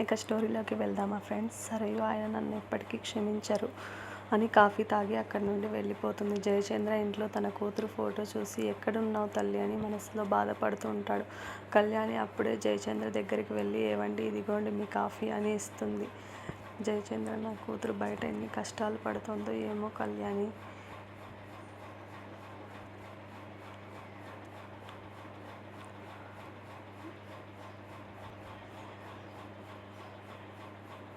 ఇక స్టోరీలోకి వెళ్దామా ఫ్రెండ్స్? సరే ఆయన నన్ను ఎప్పటికీ క్షమించరు అని కాఫీ తాగి అక్కడి నుండి వెళ్ళిపోతుంది. జయచంద్ర ఇంట్లో తన కూతురు ఫోటో చూసి ఎక్కడున్నావు తల్లి? అని మనసులో బాధపడుతూ ఉంటాడు. కళ్యాణి అప్పుడే జయచంద్ర దగ్గరికి వెళ్ళి ఏవండి ఇదిగోండి మీ కాఫీ అని ఇస్తుంది. జయచంద్ర నా కూతురు బయట ఎన్ని కష్టాలు పడుతుందో ఏమో కళ్యాణి.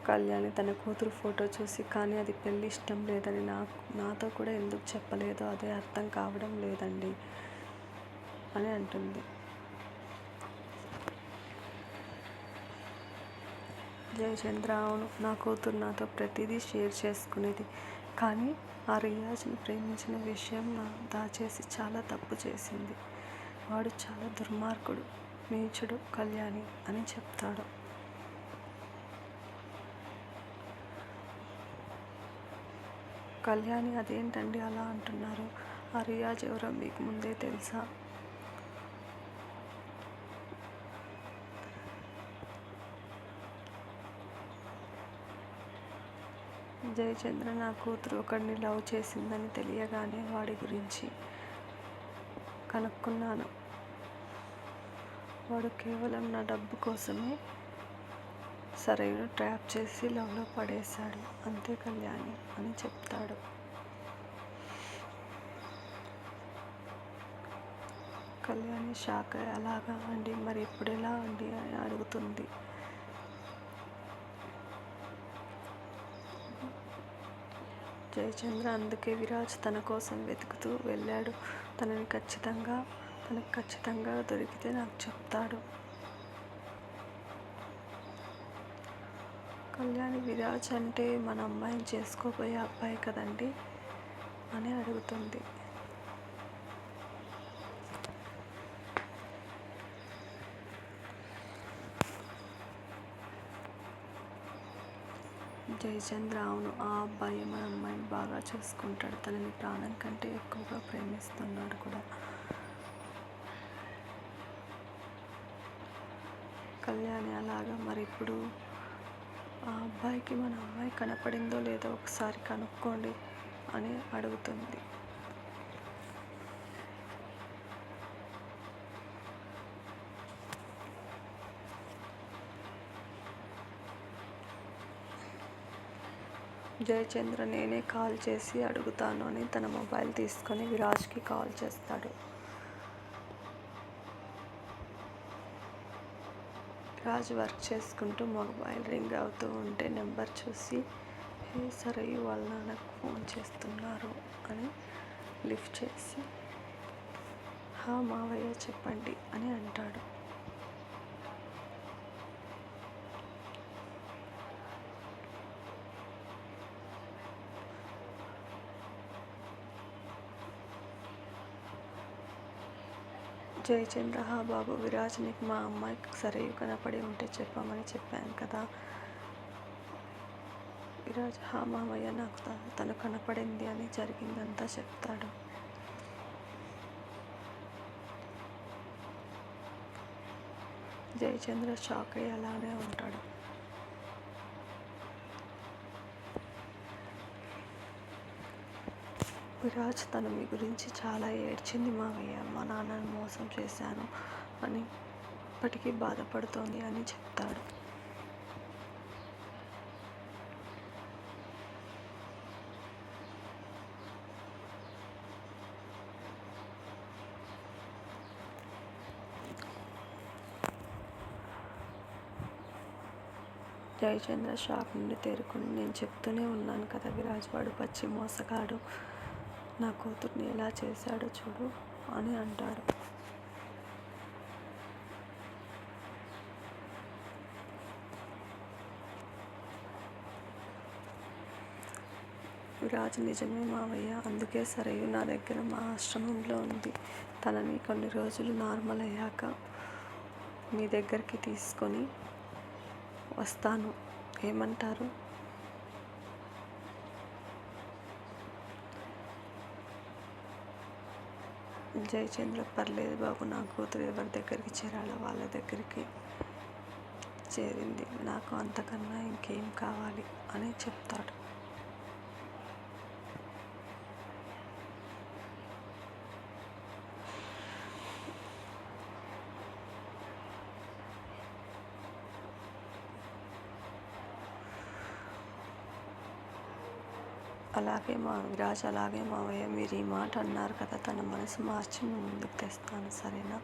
కళ్యాణి తన కూతురు ఫోటో చూసి కానీ అది పెళ్ళి ఇష్టం లేదని నాకు నాతో కూడా ఎందుకు చెప్పలేదో? అదే అర్థం కావడం లేదండి అని అంటుంది. జయచంద్ర అవును నా కూతురు నాతో ప్రతిదీ షేర్ చేసుకునేది. కానీ ఆ రియాజ్ని ప్రేమించిన విషయం నా దాచేసి చాలా తప్పు చేసింది. వాడు చాలా దుర్మార్గుడు నీచుడు కళ్యాణి అని చెప్తాడు. కళ్యాణి అదేంటండి అలా అంటున్నారు? ఆ రియాజ్ ఎవరో మీకు ముందే తెలుసా? జయచంద్ర నా కూతురు ఒకడిని లవ్ చేసిందని తెలియగానే వాడి గురించి కనుక్కున్నాను. వాడు కేవలం నా డబ్బు కోసమే సరైన ట్రాప్ చేసి లవ్లో పడేశాడు. అంతే కళ్యాణి అని చెప్తాడు. కళ్యాణి షాక్ అలాగా అండి మరి ఇప్పుడు ఎలా అండి? అని అడుగుతుంది. జయచంద్ర అందుకే విరాజ్ తన కోసం వెతుకుతూ వెళ్ళాడు. తనని ఖచ్చితంగా తనకు ఖచ్చితంగా దొరికితే నాకు చెప్తాడు. కళ్యాణి విరాజ్ అంటే మన అమ్మాయిని చేసుకోబోయే అబ్బాయి కదండి అని అడుగుతుంది. జయచంద్ర అవును ఆ అబ్బాయి మన అమ్మాయిని బాగా చూసుకుంటాడు. తనని ప్రాణం కంటే ఎక్కువగా ప్రేమిస్తున్నాడు కూడా. కళ్యాణి అలాగా మరి ఇప్పుడు ఆ అబ్బాయికి మన అమ్మాయి కనపడిందో లేదో ఒకసారి కనుక్కోండి అని అడుగుతుంది. జయచంద్ర నేనే కాల్ చేసి అడుగుతాను అని తన మొబైల్ తీసుకొని విరాజ్కి కాల్ చేస్తాడు. రాజ్ వర్క్ చేసుకుంటూ మొబైల్ రింగ్ అవుతూ ఉంటే నెంబర్ చూసి హే సరయు వాళ్ళ నాన్నకు ఫోన్ చేస్తున్నారు అని లిఫ్ట్ చేసి హా మావయ్య చెప్పండి అని అంటాడు. జయచంద్ర హా బాబు విరాజ్ నీకు మా అమ్మాయికి సరైన కనపడి ఉంటే చెప్పమని చెప్పాను కదా. విరాజ్ హా మామయ్య నాకు తను కనపడింది అని జరిగిందంతా చెప్తాడు. జయచంద్ర షాక్ అయ్యి అలానే ఉంటాడు. విరాజ్ తను మీ గురించి చాలా ఏడ్చింది మావయ్య. మా నాన్నను మోసం చేశాను అని ఇప్పటికీ బాధపడుతోంది అని చెప్తాడు. జయచంద్ర షాప్ నుండి తేరుకుని నేను చెప్తూనే ఉన్నాను కదా విరాజ్ వాడు పచ్చి మోసగాడు. నా కూతుర్ని ఎలా చేశాడో చూడు అని అంటాడు రాజు నిజమే మావయ్య అందుకే సరయు నా దగ్గర మా ఆశ్రమంలో ఉంది. తనని కొన్ని రోజులు నార్మల్ అయ్యాక మీ దగ్గరికి తీసుకొని వస్తాను. ఏమంటారు? జయచంద్ర పర్లేదు బాబు నా కూతురు ఎవరి దగ్గరికి చేరాలో వాళ్ళ దగ్గరికి చేరింది. నాకు అంతకన్నా ఇంకేం కావాలి అని చెప్తాడు. అలాగే మా విరాజ్ అలాగే మావయ్య మీరు ఈ మాట అన్నారు కదా తన మనసు మార్చి ముందుకు తెస్తాను సరేనా?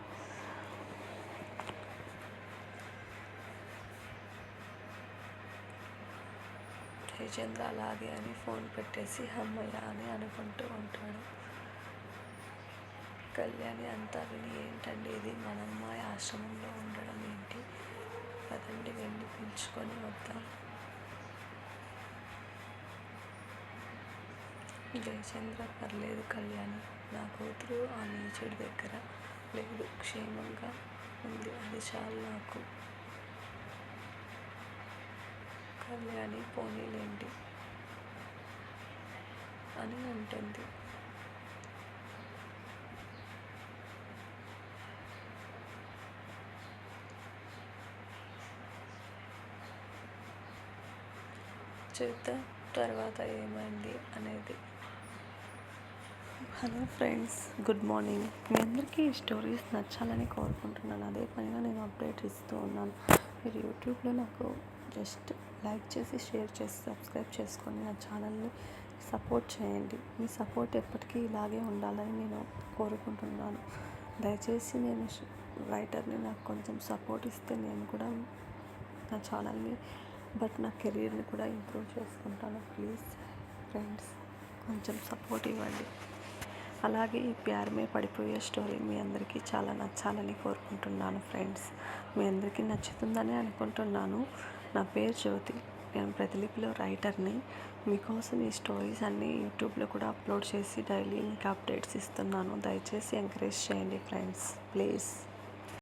జయచంద్ర అలాగే అని ఫోన్ పెట్టేసి అమ్మయ్య అని అనుకుంటూ ఉంటాడు. కళ్యాణి అంతా విని ఏంటండి ఇది? మన అమ్మాయి ఆశ్రమంలో ఉండడం ఏంటి? పదండి వెళ్ళి పిలుచుకొని వద్దాం. జయచంద్ర పర్లేదు కళ్యాణి నా కూతురు ఆ నీచుడి దగ్గర లేదు క్షేమంగా ఉంది అది చాలు నాకు. కళ్యాణి పోనీలేండి అని ఉంటుంది చూద్దాం తర్వాత ఏమైంది అనేది. Hello friends good morning. మీ అందరికీ ఈ స్టోరీస్ నచ్చాలని కోరుకుంటున్నాను. అదే పనిగా నేను అప్డేట్ ఇస్తూ ఉన్నాను. మీరు యూట్యూబ్లో నాకు జస్ట్ లైక్ చేసి షేర్ చేసి సబ్స్క్రైబ్ చేసుకొని నా ఛానల్ని సపోర్ట్ చేయండి. మీ సపోర్ట్ ఎప్పటికీ ఇలాగే ఉండాలని నేను కోరుకుంటున్నాను. దయచేసి నేను రైటర్ని నాకు కొంచెం సపోర్ట్ ఇస్తే నేను కూడా నా ఛానల్ని బట్ నా కెరీర్ని కూడా ఇంప్రూవ్ చేసుకుంటాను. ప్లీజ్ ఫ్రెండ్స్ కొంచెం సపోర్ట్ ఇవ్వండి. అలాగే ఈ ప్యారమే పడిపోయే స్టోరీ మీ అందరికీ చాలా నచ్చాలని కోరుకుంటున్నాను ఫ్రెండ్స్. మీ అందరికీ నచ్చుతుందని అనుకుంటున్నాను. నా పేరు జ్యోతి. నేను ప్రతిలిపిలో రైటర్ని. మీకోసం ఈ స్టోరీస్ అన్నీ యూట్యూబ్లో కూడా అప్లోడ్ చేసి డైలీ మీకు అప్డేట్స్ ఇస్తున్నాను. దయచేసి ఎంకరేజ్ చేయండి ఫ్రెండ్స్. ప్లీజ్.